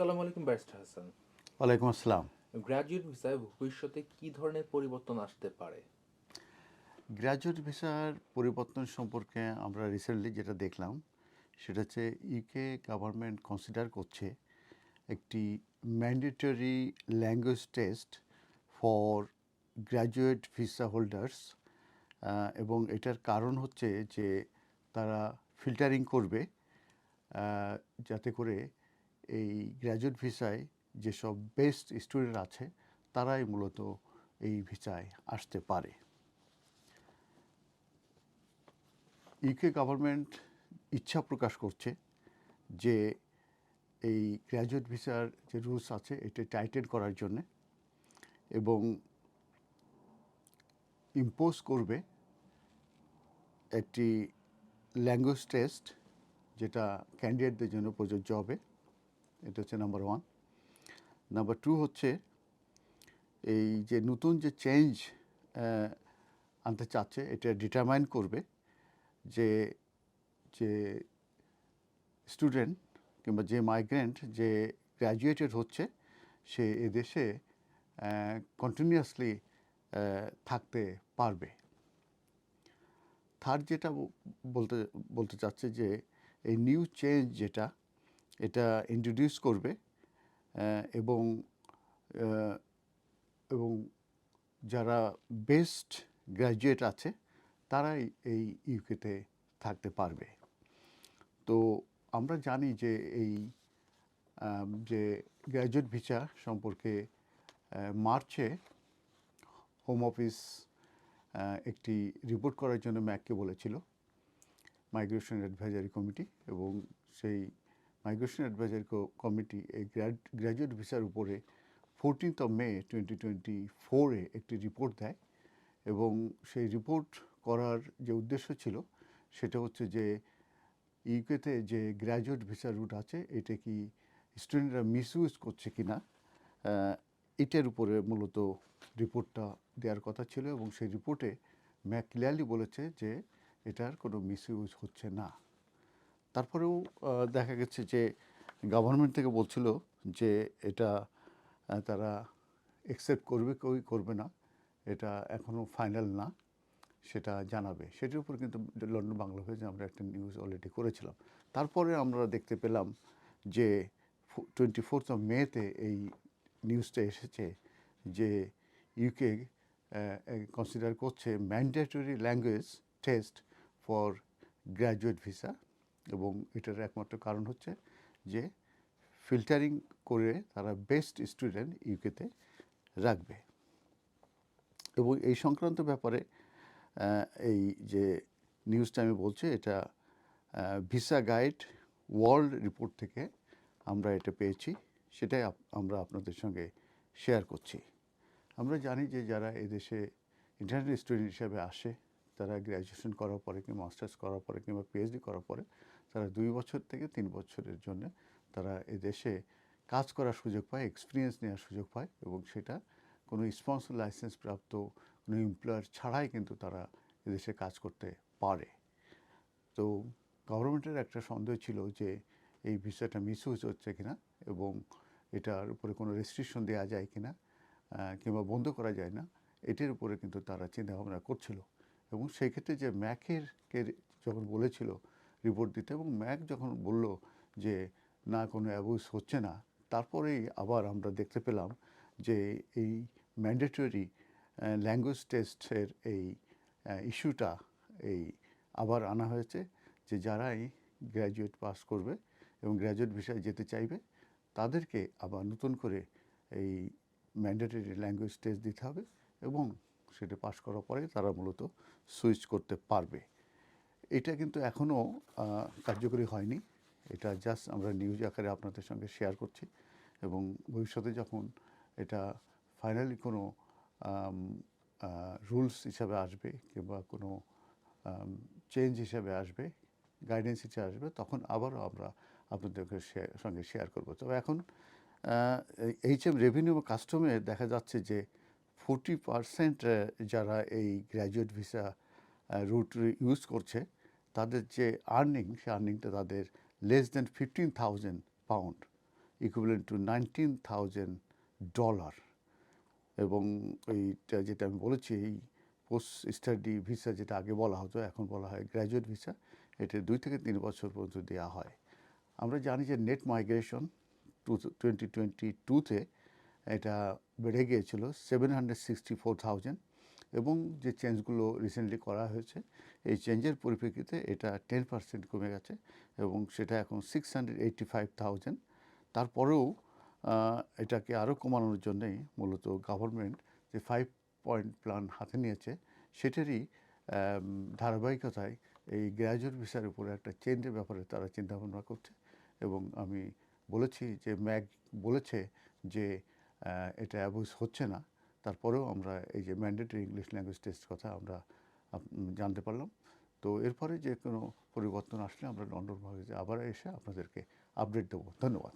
আসসালামু আলাইকুম ব্যারিস্টার হাসান। ওয়ালাইকুম আসসালাম। গ্র্যাজুয়েট ভিসায় ভবিষ্যতে কি ধরনের পরিবর্তন আসতে পারে? গ্র্যাজুয়েট ভিসার পরিবর্তন সম্পর্কে আমরা রিসেন্টলি যেটা দেখলাম সেটা হচ্ছে ইউকে গভর্নমেন্ট কনসিডার করছে একটি mandatory language test for graduate visa holders এবং এটার কারণ হচ্ছে যে তারা ফিল্টারিং করবে যাতে করে এই গ্র্যাজুয়েট ভিসায় যেসব বেস্ট স্টুডেন্ট আছে, তারাই মূলত এই ভিসায় আসতে পারে। ইউকে গভর্নমেন্ট ইচ্ছা প্রকাশ করছে যে এই গ্র্যাজুয়েট ভিসার যে রুলস আছে, এটা টাইটেন করার জন্যে এবং ইম্পোজ করবে একটি ল্যাঙ্গুয়েজ টেস্ট যেটা ক্যান্ডিডেটদের জন্য প্রযোজ্য হবে। এটা হচ্ছে নাম্বার ওয়ান নাম্বার টু হচ্ছে এই যে নতুন যে চেঞ্জ আনতে চাচ্ছে, এটা ডিটারমাইন করবে যে যে স্টুডেন্ট কিংবা যে মাইগ্রেন্ট যে গ্র্যাজুয়েটেড হচ্ছে, সে এদেশে কন্টিনিউয়াসলি থাকতে পারবে। থার্ড যেটা বলতে বলতে চাচ্ছে যে, এই নিউ চেঞ্জ যেটা এটা ইন্ট্রোডিউস করবে এবং এবং যারা বেস্ট গ্র্যাজুয়েট আছে, তারাই এই ইউকেতে থাকতে পারবে। তো আমরা জানি যে এই যে গ্র্যাজুয়েট ভিসা সম্পর্কে মার্চে হোম অফিস একটি রিপোর্ট করার জন্য ম্যাককে বলেছিল মাইগ্রেশন অ্যাডভাইজারি কমিটি এবং সেই মাইগ্রেশন অ্যাডভাইজারি কমিটি এই গ্র্যাজুয়েট ভিসার উপরে fourteenth of May twenty twenty ফোরে একটি রিপোর্ট দেয় এবং সেই রিপোর্ট করার যে উদ্দেশ্য ছিল সেটা হচ্ছে যে ইউকেতে যে গ্র্যাজুয়েট ভিসা রুট আছে, এটা কি স্টুডেন্টরা মিসইউজ করছে কি না এটার উপরে মূলত রিপোর্টটা দেওয়ার কথা ছিল এবং সেই রিপোর্টে ম্যাক ক্লিয়ারলি বলেছে যে এটার কোনো মিসইউজ হচ্ছে না। তারপরেও দেখা গেছে যে গভর্নমেন্ট থেকে বলছিল যে এটা তারা অ্যাকসেপ্ট করবে কেউই করবে না, এটা এখনও ফাইনাল না, সেটা জানাবে। সেটির উপর কিন্তু লন্ডন বাংলা হয়েছে আমরা একটা নিউজ অলরেডি করেছিলাম। তারপরে আমরা দেখতে পেলাম যে টোয়েন্টি ফোর্থ অফ মেতে এই নিউজটা এসেছে যে ইউকে কনসিডার করছে mandatory language test for graduate visa এবং এটার একমাত্র কারণ হচ্ছে যে ফিল্টারিং করে তারা বেস্ট স্টুডেন্ট ইউকেতে রাখবে। এবং এই সংক্রান্ত ব্যাপারে এই যে নিউজটা আমি বলছি, এটা ভিসা গাইড ওয়ার্ল্ড রিপোর্ট থেকে আমরা এটা পেয়েছি, সেটাই আমরা আপনাদের সঙ্গে শেয়ার করছি। আমরা জানি যে যারা এদেশে ইন্টারন্যাশনাল স্টুডেন্ট হিসেবে আসে, তারা গ্র্যাজুয়েশন করার পরে কিংবা মাস্টার্স করার পরে কিংবা পিএইচডি করার পরে তারা দুই বছর থেকে তিন বছরের জন্য তারা এদেশে কাজ করার সুযোগ পায় এক্সপিরিয়েন্স নেওয়ার সুযোগ পায় এবং সেটা কোনো স্পন্সর লাইসেন্স প্রাপ্ত কোনো এমপ্লয়ার ছাড়াই কিন্তু তারা এদেশে কাজ করতে পারে। তো গভর্নমেন্টের একটা সন্দেহ ছিল যে এই ভিসাটা মিসইউজ হচ্ছে কিনা এবং এটার উপরে কোনো রেস্ট্রিকশন দেওয়া যায় কিনা কিংবা বন্ধ করা যায় না, এটির উপরে কিন্তু তারা চিন্তা ভাবনা করছিল। এবং সেই ক্ষেত্রে যে ম্যাকের কে যখন বলেছিল রিপোর্ট দিতে এবং ম্যাক যখন বলল যে, না, কোনো অ্যাবুজ হচ্ছে না, তারপরেই আবার আমরা দেখতে পেলাম যে, এই ম্যান্ডেটরি ল্যাঙ্গুয়েজ টেস্টের এই ইস্যুটা এই আবার আনা হয়েছে যে, যারাই গ্র্যাজুয়েট পাস করবে এবং গ্র্যাজুয়েট ভিসায় যেতে চাইবে, তাদেরকে আবার নতুন করে এই ম্যান্ডেটরি ল্যাঙ্গুয়েজ টেস্ট দিতে হবে এবং সেটা পাস করার পরে তারা মূলত সুইচ করতে পারবে। এটা কিন্তু এখনও কার্যকরী হয়নি। এটা জাস্ট আমরা নিউজ আকারে আপনাদের সঙ্গে শেয়ার করছি এবং ভবিষ্যতে যখন এটা ফাইনালি কোনো রুলস হিসাবে আসবে কিংবা কোনো চেঞ্জ হিসাবে আসবে গাইডেন্স হিসেবে আসবে, তখন আবারও আমরা share- সঙ্গে শেয়ার করব। তবে এখন এইচ এম রেভিনিউ বা কাস্টমে দেখা যাচ্ছে যে ফোরটি পারসেন্ট যারা এই গ্র্যাজুয়েট ভিসা রুট ইউজ করছে তাদের যে আর্নিং সে আর্নিংটা তাদের less than fifteen thousand pound equivalent to nineteen thousand dollar এবং এইটা যেটা আমি বলেছি, এই পোস্ট স্টাডি ভিসা যেটা আগে বলা হতো, এখন বলা হয় গ্র্যাজুয়েট ভিসা এটা দুই থেকে তিন বছর পর্যন্ত দেওয়া হয়। আমরা জানি যে net migration two twenty twenty টুতে এটা বেড়ে গিয়েছিল seven hundred sixty four thousand এবং যে চেঞ্জগুলো রিসেন্টলি করা হয়েছে, এই চেঞ্জের পরিপ্রেক্ষিতে এটা টেন পার্সেন্ট কমে গেছে এবং সেটা এখন six hundred eighty five thousand তারপরেও এটাকে আরও কমানোর জন্যেই মূলত গভর্নমেন্ট যে ফাইভ পয়েন্ট প্ল্যান হাতে নিয়েছে, সেটারই ধারাবাহিকতায় এই গ্র্যাজুয়েট ভিসার উপরে একটা চেঞ্জের ব্যাপারে তারা চিন্তাভাবনা করছে এবং আমি বলেছি যে, ম্যাগ বলেছে যে এটা অ্যাবোজ হচ্ছে না। তারপরেও আমরা এই যে ম্যান্ডেটরি ইংলিশ ল্যাঙ্গুয়েজ টেস্ট কথা আমরা জানতে পারলাম। তো এরপরে যে কোনো পরিবর্তন আসলে আমরা লন্ডন ভাগে আবার এসে আপনাদেরকে আপডেট দেবো। ধন্যবাদ।